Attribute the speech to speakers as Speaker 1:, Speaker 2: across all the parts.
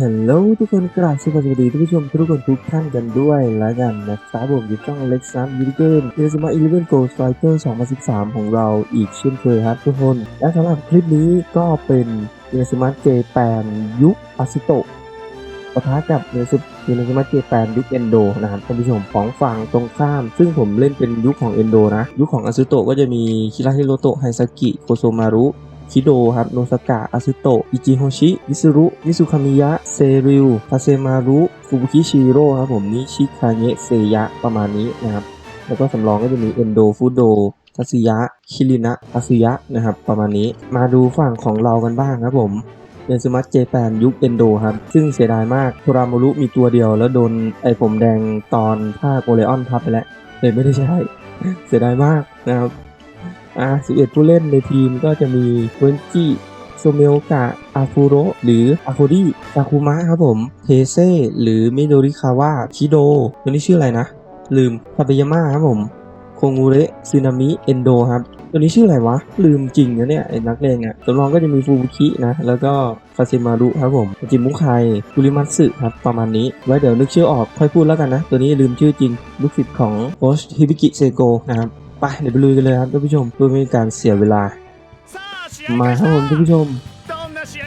Speaker 1: ฮลโหลทุกคนกราบสวัสดีทุกผู้ชมทุกคนทุกท่านกันด้วยแล้วกันนะครับผมอยู่ช่องเล็กซัมยูนิเกมเอสมาอีเลเวนโกลสไตรเกอร์2013 ของเราอีกเช่นเคยครับทุกคน และสำหรับคลิปนี้ก็เป็นเอสมาเจแปนยุคอาซิโตะปะทะกับเนซุเนซุมาเจแปนยุคเอนโดนะครับท่านผู้ชมของฝั่งตรงข้าม ซึ่งผมเล่นเป็นยุคของเอนโดนะ ยุคของอาซิโตะก็จะมีคิราฮิโรโตะไฮซากิโคโซมารุ คิโดครับโนสกะอาซึโตะอิจิโฮชิ มิซุรุ มิซุคามิยะ เซริวทาเซมารุ ฟูบุคิชิโร่ครับผมนิชิคาเงะเซยะ ประมาณนี้นะครับ แล้วก็สำรองก็จะมีเอนโดฟูโดทัสึยะ คิรินะทัสึยะนะครับ ประมาณนี้ มาดูฝั่งของเรากันบ้างครับผมเนซึมัตเจแปนยุคเอนโดครับ ซึ่งเสียดายมากโทราโมรุมีตัวเดียว แล้วโดนไอ้ผมแดงตอนฆ่าโกเลออนทับไปแล้วเลยไม่ได้ใช้ เสียดายมากนะครับ อ่า11 ผู้เล่นในทีมก็จะมีเวนจิโซเมโอกะอาฟูโรหรืออาโคดิซาคุมะครับผม เทเซหรือมิโดริคาวะคิโดตัวนี้ชื่ออะไรนะ ลืมทาเบยาม่าครับผมโคงูเระซึนามิเอนโดครับตัวนี้ชื่ออะไรวะ ลืมจริงนะเนี่ยไอ้นักเลงอะ่ะตัวรองก็จะมีฟูบุคินะ แล้วก็คาเซมารุครับผมจิมุไคคุริมัตสึครับ ประมาณนี้ ไว้เดี๋ยวนึกชื่อออกค่อยพูดแล้วกันนะ ตัวนี้ลืมชื่อจริง ลูกศิษย์ของโคชฮิบิกิเซโกนะครับ ไปเดี๋ยวไปลุยกันเลยครับท่านผู้ชมเพื่อไม่ให้การเสียเวลา มาครับผมท่านผู้ชม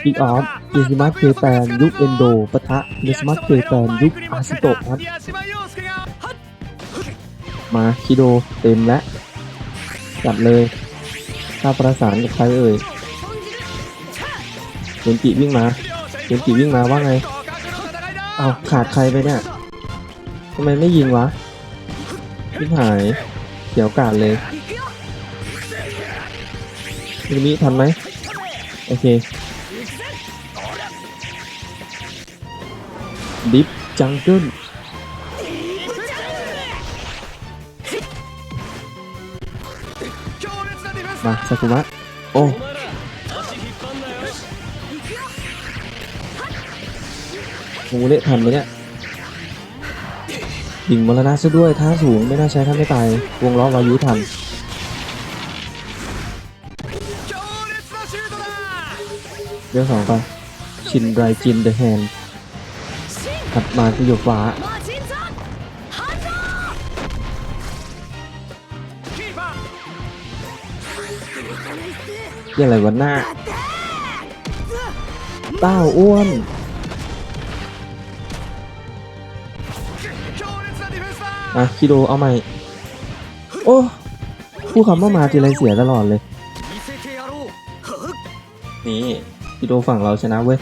Speaker 1: อีออฟอิสมาร์ทเจแปนยุคเอนโดปะทะเนสมาร์ทเจแปนยุคอาซิโตะครับ มาคิโดเต็มแล้วจัดเลยถ้าประสานกับใครเอ่ยเนจิวิ่งมาเนจิวิ่งมาว่าไงเอาขาดใครไปเนี่ยทำไมไม่ยิงวะทิ่หาย เขียวกาดเลยมิมิทันไหมโอเค ดิฟจังเกิลมาซากุมะโอ้งูเละทันไหมเนี่ย ดิ่งมรณะซะด้วยท่าสูงไม่น่าใช้ท่าไม่ตายวงล้อวายุทันเรื่องสองไปชินไรจินเดอะแฮนถัดมาคือหยกฟ้าเรื่องอะไรวะหน้าเต้าอ้วน อะคิโดเอาใหม่ โอ้ผู้คำว่ามาทีไรเสียตลอดเลย นี่คิโดฝั่งเราชนะเว้ย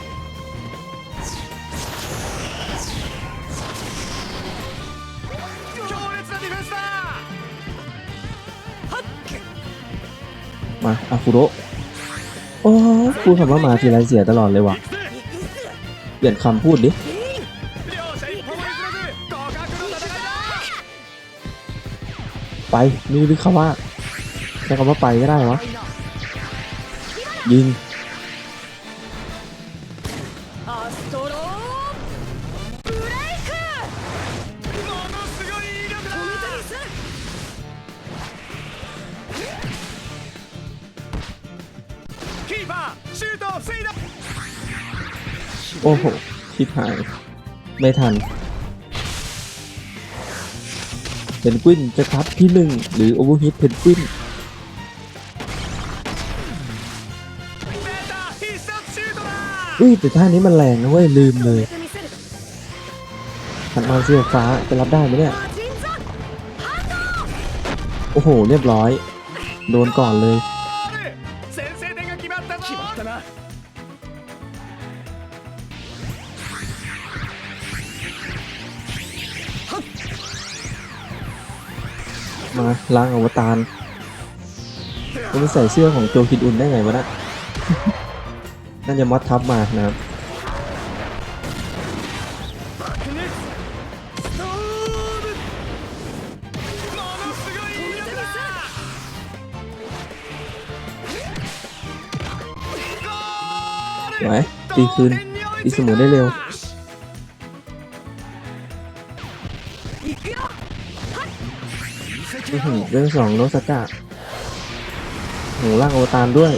Speaker 1: มาอาคุโรโอ้พูดคำว่ามาทีไรเสียตลอดเลยว่ะ เปลี่ยนคำพูดดิ ไปนี่หรือคำว่าใช้คำว่าไปก็ได้วะยิงโอ้โหคิดหาย ไม่ทัน เพนกวินจะทับที่หนึ่งหรือโอเวอร์ฮิตเพนกวินอุ้ยแต่ท่านี้มันแรงนะเว้ยลืมเลยขันมาเสื้อฟ้าจะรับได้ไหมเนี่ย โอ้โห เรียบร้อย โดนก่อนเลยาล้างอวตารมันใส่เสื้อของโจฮิดอุนได้ไงวะนะน่าจะมอดทับมานะไหวตีคืนตีเสมอได้เร็ว เรื่องสองโนสกะหนูล่างโอตานด้วย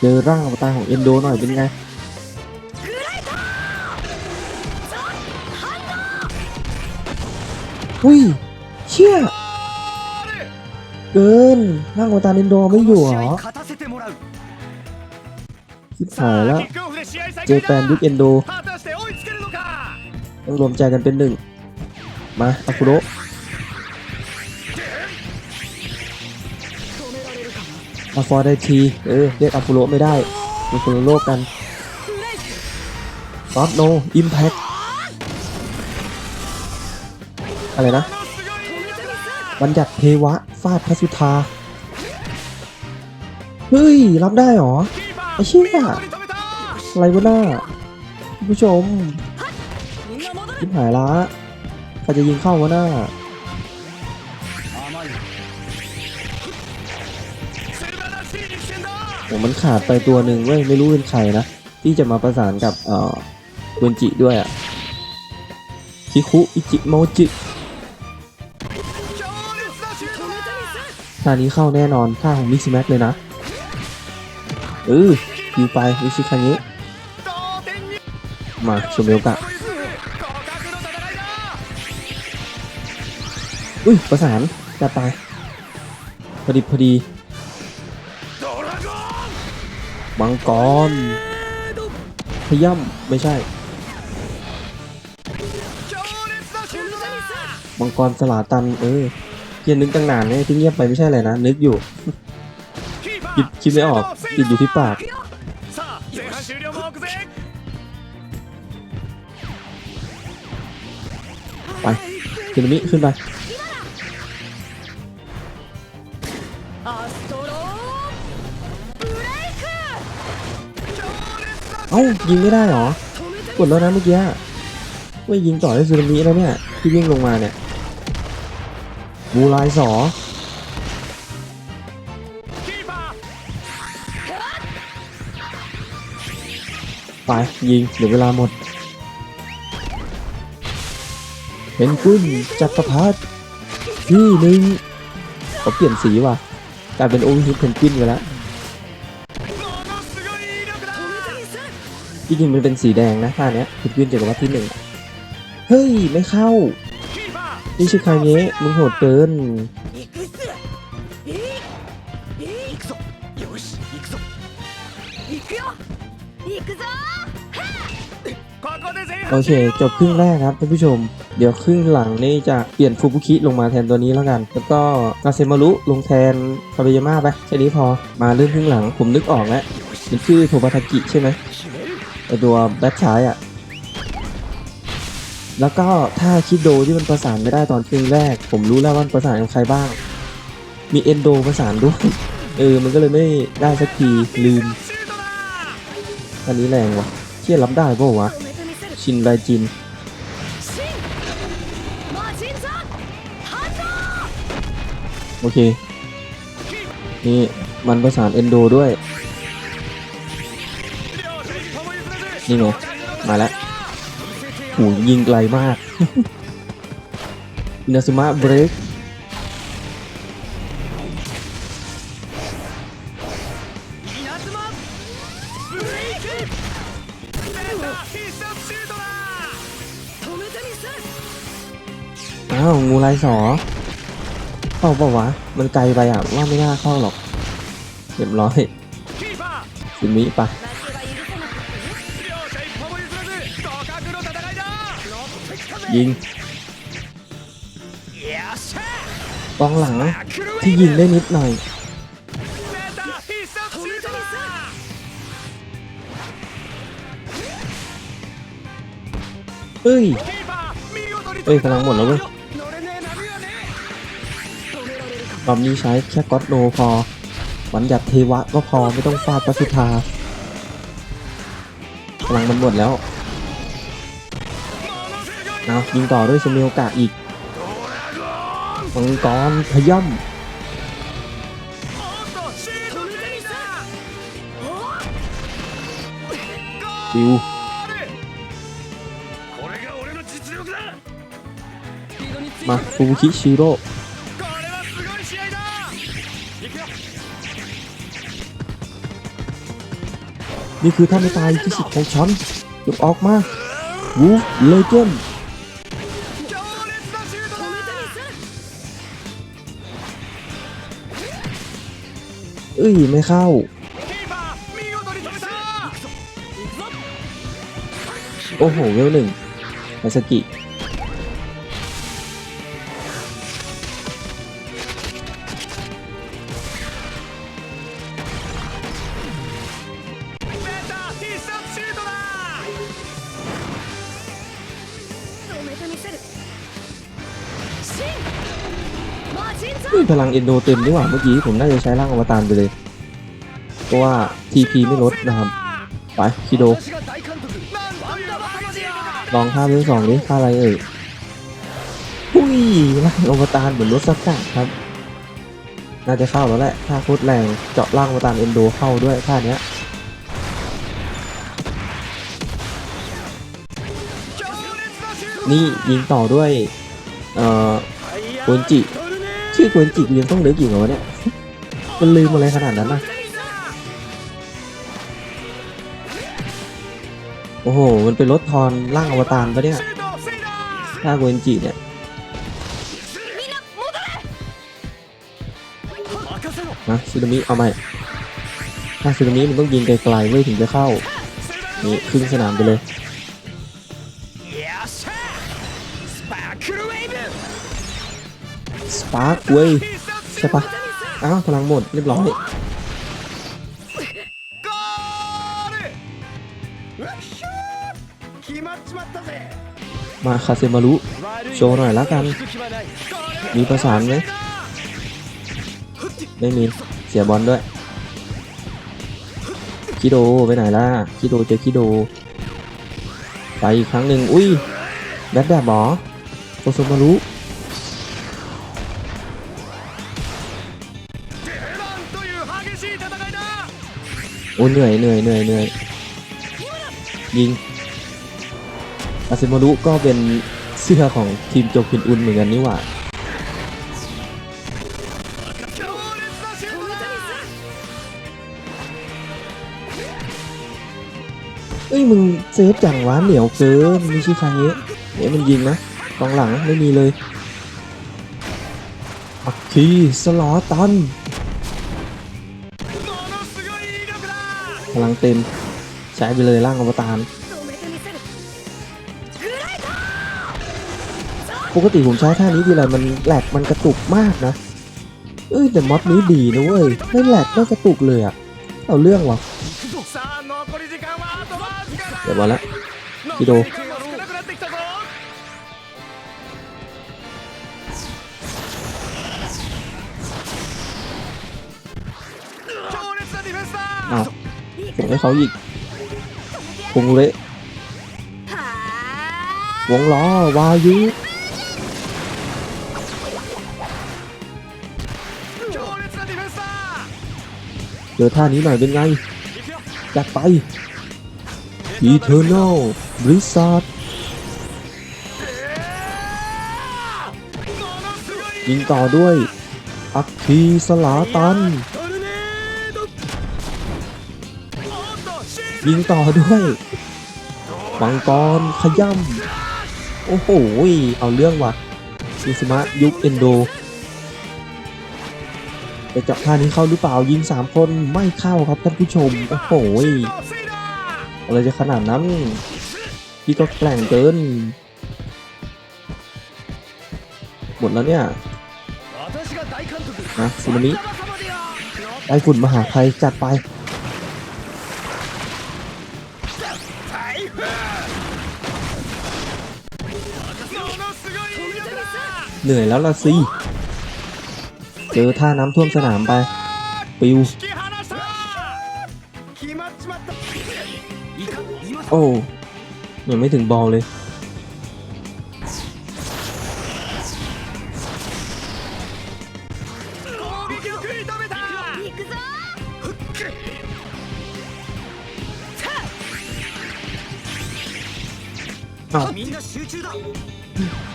Speaker 1: เจอร่างอวตารของเอนโดหน่อยเป็นไงอุ้ย เกินนั่งโอตานินโดไม่อยู่หรอคิดหายแล้ว เจแปนยุคเอนโดต้องรวมใจกันเป็นหนึ่ง มาอากุโรอาฟอร์ได้ที เออ เรียกอาคุโรไม่ได้เป็นคนโลกกันซอฟโน อิมแพคอะไรนะ บัญญัติเทวะฟาดพระสุธา เฮ้ย รับได้หรอไอ้เชี่ยอะไรวะหน้าผู้ชมยิ้มหายละใครจะยิงเข้าวะหน้าผมมันขาดไปตัวหนึ่งเว้ยไม่รู้เป็นใครนะ ที่จะมาประสานกับเอ่อเวนจิด้วยอะคิคุ อิจิโมจิ ตานี้เข้าแน่นอนท่าของมิกซิแม็กเลยนะเออยิวไปมิชิคั
Speaker 2: นนี้
Speaker 1: มาชมเร็วกะอุ้ยประสานจะตายพอดีพอดีบังกรพย่ำไม่ใช่บังกรสลาตันเออ ยังนึกตั้งนานเงยที่เงียบไปไม่ใช่อะไรนะ นึกอยู่ คิดคิดไม่ออกติดอยู่ที่ปากไปคินามิขึ้นไปเอ้ายิงไม่ได้หรอกดแล้วนะเมื่อกี้ไม่ยิงต่อได้ซูนามิแล้วเนี่ยที่วิ่งลงมาเนี่ย บูลายสอไปยิงเหลือเวลาหมดเห็นกุ้นจักรพรรดิที่หนึ่งเขาเปลี่ยนสีว่ะกลายเป็นโอวิฮิตเพนกวินไปแล้วที่จริงมันเป็นสีแดงนะท่าเนี้ยเพนกวินจักรพรรดิที่หนึ่งเฮ้ย ไม่เข้า นี่ชื่อใครเงะมึงโหดเกินโอเค จบครึ่งแรกครับท่านผู้ชม เดี๋ยวครึ่งหลังนี่จะเปลี่ยนฟูบุคิลงมาแทนตัวนี้แล้วกัน แล้วก็กาเซมารุลงแทนคาเบยาม่าไปแค่นี้พอมาเรื่องครึ่งหลังผมนึกออกแล้วมันชื่อโทบาทากิใช่ไหมไอตัวแบทชัายอะ แล้วก็ถ้าคิดโดที่มันประสานไม่ได้ตอนครึ่งแรก ผมรู้แล้วว่ามันประสานกับใครบ้าง มีเอนโดประสานด้วยเออมันก็เลยไม่ได้สักทีลืมอันนี้แรงวะเชี่ยรับได้ป่าวะชินไรจินโอเค นี่มันประสานเอนโดด้วย นี่ไงมาแล้ว หูยิงไกลมากอินาซึมะเบรกอ้าวงูลายสอเข่าเปล่าวะ มันไกลไปอะ ว่าไม่น่าเข้าหรอกเรียบร้อยซิมิป ยิงกองหลังที่ยิงได้นิดหน่อย เอ้ย เอ้ยกำลังหมดแล้วเว้ยตอนนี้ใช้แค่ก๊อตโนพอบัญญัติเทวะก็พอไม่ต้องฟาดปัสสุธากำลังมันหมดแล้ว เอยิงต่อด้วยซมิโอกะอีกมังกรพย่
Speaker 2: อ
Speaker 1: มบิวมาฟูคิชิโร่นี่คือท่าไม่ตายที่สุดของฉันยกออกมาวูเลเจนด์ เอ้ยไม่เข้า โอ้โหเวลหนึ่งไอสกิ ยพลังเอ็นโดเต็มดีกว่าเมื่อกี้ผมน่าจะใช้ร่างอวตารไปเลย เพราะว่า TP ไม่ลดนะครับ ไปคิโดลองข้ามเรื่องสองดิค่าอะไรเอ่ยหุ้ยร่างอวตารเหมือนรถสักกะครับ น่าจะเข้าแล้วแหละถ้าโคตรแรงเจาะร่างอวตารเอ็นโดเข้าด้วยท่าเนี้ยนี่ยิงต่อด้วย เอ่อโอนจิ ชื่อควนจิกยังต้องนึกอยู่เหรอเนี่ย มันลืมอะไรขนาดนั้นนะโอ้โห มันเป็นรถทอนร่างอวตารปะเนี่ยร่างควนจิเนี่ย นะซูดามิเอาไหมถ้าซูดามิมันต้องยิงไกลๆเว้ยถึงจะเข้า นี่ขึ้นสนามไปเลย ปาร์คเว้ยใช่ปะอ้าวพลังหมดเรียบร้อยมาคาเซมารุโชว์หน่อยละกัน มีประสานไหมไม่มีเสียบอลด้วยคิโดไปไหนล่ะคิโดเจอคิโด ไปอีกครั้งหนึ่งอุ้ยแบทแบบหมอโซโซมารุ อ้เหนื่อยเหนื่อยเหนื่อยเหนื่อยยิงอาเซมารุก็เป็นเสื้อของทีมโจคินอุนเหมือนกันนี่หว่าเอ้ยมึงเซฟจังวะเหนียวเกินมีชิคางเยอะเนี่ยมันยิงนะกองหลังไม่มีเลยอักคีสลอตัน พลังเต็มใช้ไปเลยร่างอวตารปกติผมใช้ท่านี้ทีไรมันแหลกมันกระตุกมากนะ เอ้ยแต่ม็อดนี้ดีนะเว้ยไม่แหลกไม่กระตุกเลยอะเอาเรื่องวะเดี๋ยวมาละกิโด ให้เขาอีกวงเละวงล้อวายุเจอท่านี้หน่อยเป็นไงจัดไป Eternal Blizzard ยิงต่อด้วย อัคคีสลาตัน ยิงต่อด้วยมังกรขย่ำโอ้โหเอาเรื่องว่ะซูซูมะยุคเอนโดจะจับท่านี้เข้าหรือเปล่ายิงสามคนไม่เข้าครับท่านผู้ชมโอ้โหอะไรจะขนาดนั้นพี่ก็แกล่งเกิน หมดแล้วเนี่ยนะซูนามิไอ้ฝุ่นมหาภัยจัดไป เหนื่อยแล้วล่ะสิเจอท่าน้ำท่วมสนามไป ปิว โอ้ยังไม่ถึงบอลเลย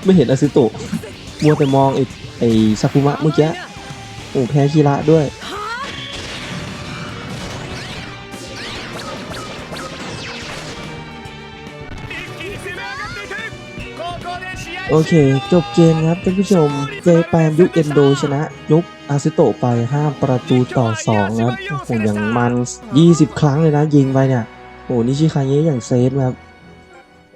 Speaker 1: ไม่เห็นอาซิโต มัวแต่มองไอ้ไอ้ซากุมะเมื่อกี้โอ้แพ้คีระด้วย โอเค จบเกมครับท่านผู้ชม เจแปนยุคเอ็นโดชนะ ยุคอาซิโตไปห้าประตูต่อ 2 ครับโอ้โหอย่างมัน 20 ครั้งเลยนะ ยิงไปเนี่ยโอ้นี่ชิคาเยะอย่างเซฟครับ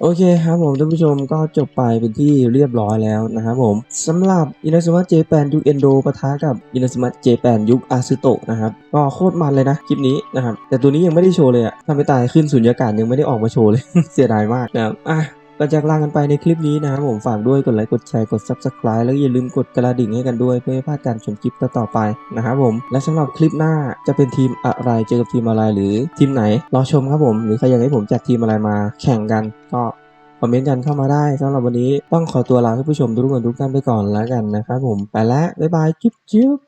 Speaker 1: โอเคครับผมท่านผู้ชมก็จบไปเป็นที่เรียบร้อยแล้วนะครับผมสำหรับอินาสมะเจแปนยุคเอนโดปะทะกับอินาสมะเจแปนยุคอาซึโตะนะครับก็โคตรมันเลยนะคลิปนี้นะครับแต่ตัวนี้ยังไม่ได้โชว์เลยอะทำไปตายขึ้นสุญญากาศยังไม่ได้ออกมาโชว์เลย เสียดายมากนะครับอะ ก็จากลากันไปในคลิปนี้นะครับผมฝากด้วยกดไลค์กดแชร์กด subscribe แล้วอย่าลืมกดกระดิ่งให้กันด้วยเพื่อไม่พลาดการชมคลิปต่อๆไปนะครับผมและสำหรับคลิปหน้าจะเป็นทีมอะไรเจอกับทีมอะไรหรือทีมไหนรอชมครับผม หรือใครอยากให้ผมจัดทีมอะไรมาแข่งกันก็คอมเมนต์กันเข้ามาได้สำหรับวันนี้ต้องขอตัวลาท่านผู้ชมทุกคนทุกท่านไปก่อนแล้วกันนะครับผมไปแล้วบ๊ายบายจุ๊บจุ๊บ